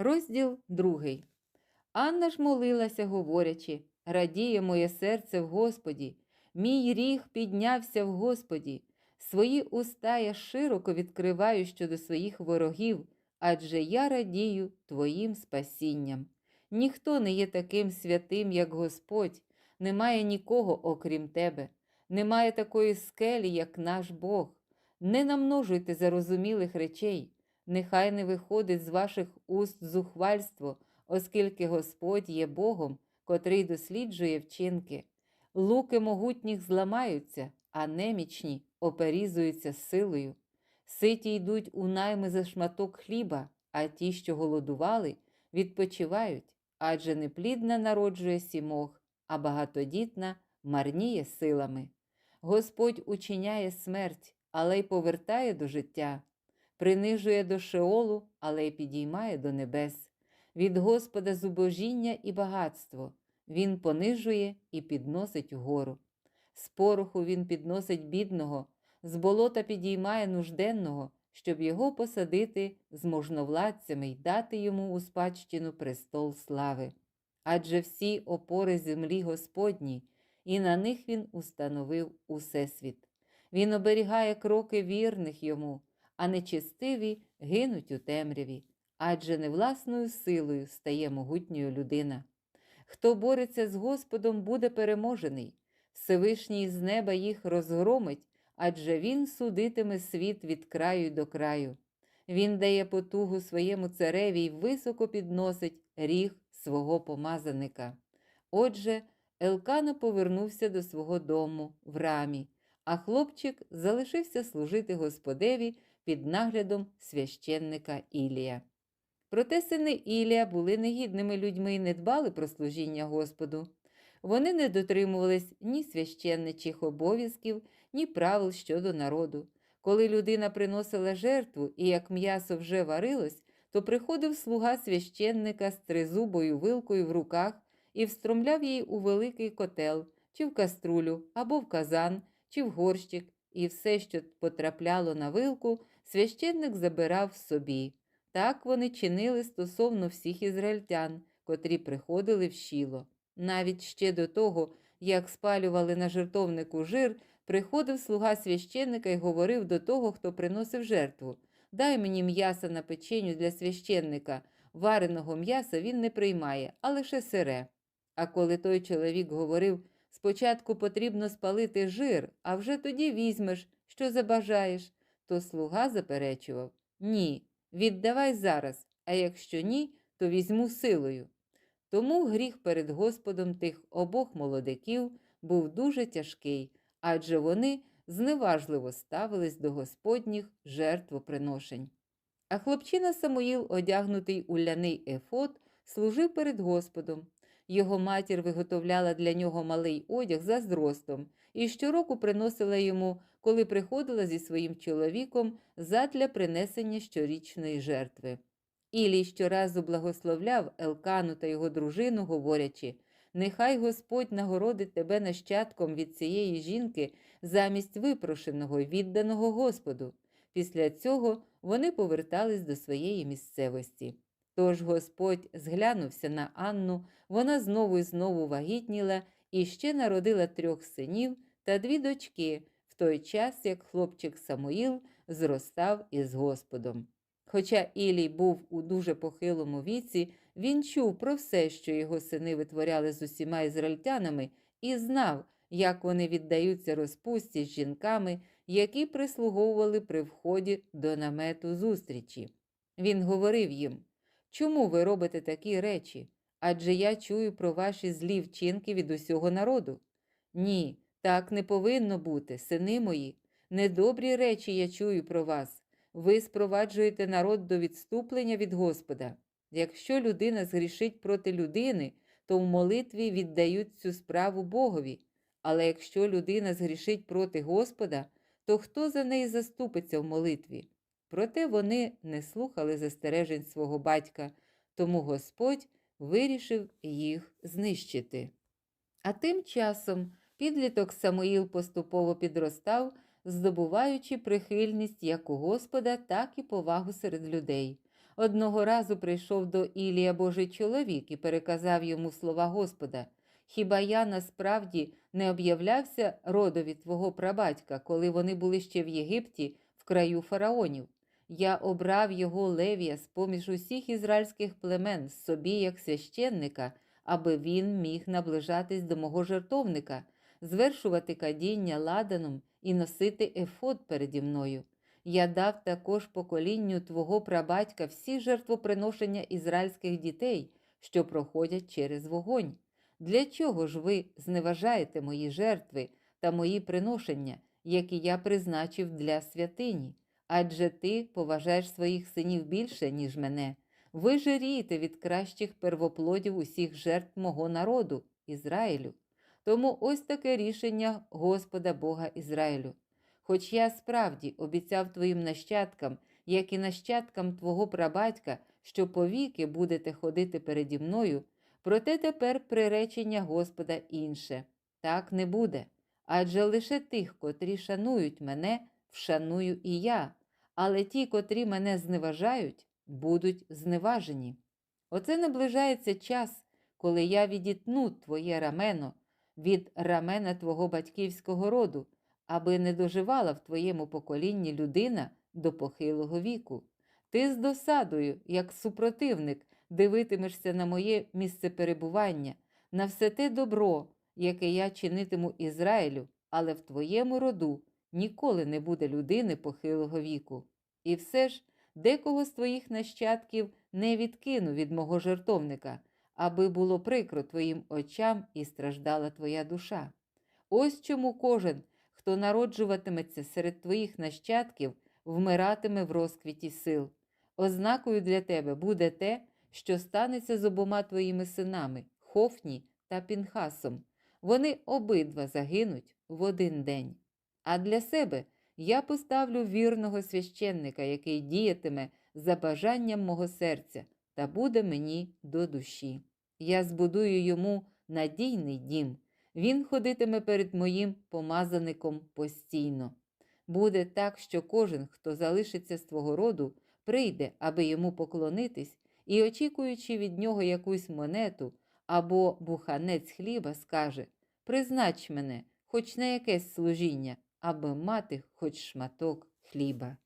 Розділ другий. Анна ж молилася, говорячи: Радіє моє серце в Господі, мій ріг піднявся в Господі. Свої уста я широко відкриваю щодо своїх ворогів, адже я радію Твоїм спасінням. Ніхто не є таким святим, як Господь, немає нікого, окрім Тебе, немає такої скелі, як наш Бог. Не намножуйте зарозумілих речей, нехай не виходить з ваших уст зухвальство, оскільки Господь є Богом, котрий досліджує вчинки. Луки могутніх зламаються, а немічні оперізуються силою. Ситі йдуть у найми за шматок хліба, а ті, що голодували, відпочивають, адже неплідна народжує сімох, а багатодітна марніє силами. Господь учиняє смерть, але й повертає до життя, принижує до шеолу, але й підіймає до небес. Від Господа зубожіння і багатство, Він понижує і підносить угору. З пороху він підносить бідного, з болота підіймає нужденного, щоб його посадити з можновладцями й дати йому у спадщину престол слави. Адже всі опори землі Господні, і на них він установив усесвіт. Він оберігає кроки вірних йому, а нечестиві гинуть у темряві, адже не власною силою стає могутньою людина. Хто бореться з Господом, буде переможений. Всевишній з неба їх розгромить, адже Він судитиме світ від краю до краю. Він дає потугу своєму цареві й високо підносить ріг свого помазаника. Отже, Елкана повернувся до свого дому в рамі, а хлопчик залишився служити Господеві під наглядом священника Ілія. Проте сини Ілія були негідними людьми і не дбали про служіння Господу. Вони не дотримувались ні священничих обов'язків, ні правил щодо народу. Коли людина приносила жертву і як м'ясо вже варилось, то приходив слуга священника з тризубою вилкою в руках і встромляв її у великий котел, чи в каструлю, або в казан, чи в горщик, і все, що потрапляло на вилку, священник забирав собі. Так вони чинили стосовно всіх ізраїльтян, котрі приходили в щіло. Навіть ще до того, як спалювали на жертовнику жир, приходив слуга священника і говорив до того, хто приносив жертву Дай мені м'яса на печеню для священника. Вареного м'яса він не приймає, а лише сире. А коли той чоловік говорив спочатку потрібно спалити жир, а вже тоді візьмеш, що забажаєш, то слуга заперечував Ні, віддавай зараз, а якщо ні, то візьму силою. Тому гріх перед Господом тих обох молодиків був дуже тяжкий, адже вони зневажливо ставились до Господніх жертвоприношень. А хлопчина Самуїл, одягнутий у ляний ефот, служив перед Господом. Його матір виготовляла для нього малий одяг за зростом і щороку приносила йому, коли приходила зі своїм чоловіком задля принесення щорічної жертви. Ілій щоразу благословляв Елкану та його дружину, говорячи Нехай Господь нагородить тебе нащадком від цієї жінки замість випрошеного відданого Господу. Після цього вони повертались до своєї місцевості. Тож Господь зглянувся на Анну, вона знову і знову вагітніла і ще народила трьох синів та дві дочки, в той час як хлопчик Самуїл зростав із Господом. Хоча Ілій був у дуже похилому віці, він чув про все, що його сини витворяли з усіма ізраїльтянами, і знав, як вони віддаються розпусті з жінками, які прислуговували при вході до намету зустрічі. Він говорив їм Чому ви робите такі речі? Адже я чую про ваші злі вчинки від усього народу. Ні, так не повинно бути, сини мої. Недобрі речі я чую про вас. Ви спроваджуєте народ до відступлення від Господа. Якщо людина згрішить проти людини, то в молитві віддають цю справу Богові. Але якщо людина згрішить проти Господа, то хто за неї заступиться в молитві? Проте вони не слухали застережень свого батька, тому Господь вирішив їх знищити. А тим часом підліток Самуїл поступово підростав, здобуваючи прихильність як у Господа, так і повагу серед людей. Одного разу прийшов до Ілія Божий чоловік і переказав йому слова Господа. Хіба я насправді не об'являвся родові твого прабатька, коли вони були ще в Єгипті, в краю фараонів? Я обрав його Левія з поміж усіх ізраїльських племен собі як священника, аби він міг наближатись до мого жертовника, звершувати кадіння ладаном і носити ефод переді мною. Я дав також поколінню твого прабатька всі жертвоприношення ізраїльських дітей, що проходять через вогонь. Для чого ж ви зневажаєте мої жертви та мої приношення, які я призначив для святині? Адже ти поважаєш своїх синів більше, ніж мене. Ви жирієте від кращих первоплодів усіх жертв мого народу, Ізраїлю. Тому ось таке рішення Господа Бога Ізраїлю. Хоч я справді обіцяв твоїм нащадкам, як і нащадкам твого прабатька, що повіки будете ходити переді мною, проте тепер приречення Господа інше. Так не буде. Адже лише тих, котрі шанують мене, вшаную і я, але ті, котрі мене зневажають, будуть зневажені. Оце наближається час, коли я відітну твоє рамено від рамена твого батьківського роду, аби не доживала в твоєму поколінні людина до похилого віку. Ти з досадою, як супротивник, дивитимешся на моє місце перебування, на все те добро, яке я чинитиму Ізраїлю, але в твоєму роду ніколи не буде людини похилого віку. І все ж декого з твоїх нащадків не відкину від мого жертовника, аби було прикро твоїм очам і страждала твоя душа. Ось чому кожен, хто народжуватиметься серед твоїх нащадків, вмиратиме в розквіті сил. Ознакою для тебе буде те, що станеться з обома твоїми синами, Хофні та Пінхасом. Вони обидва загинуть в один день. А для себе я поставлю вірного священника, який діятиме за бажанням мого серця та буде мені до душі. Я збудую йому надійний дім. Він ходитиме перед моїм помазаником постійно. Буде так, що кожен, хто залишиться з твого роду, прийде, аби йому поклонитись, і, очікуючи від нього якусь монету або буханець хліба, скаже Признач мене, хоч на якесь служіння, аби мати хоч шматок хліба.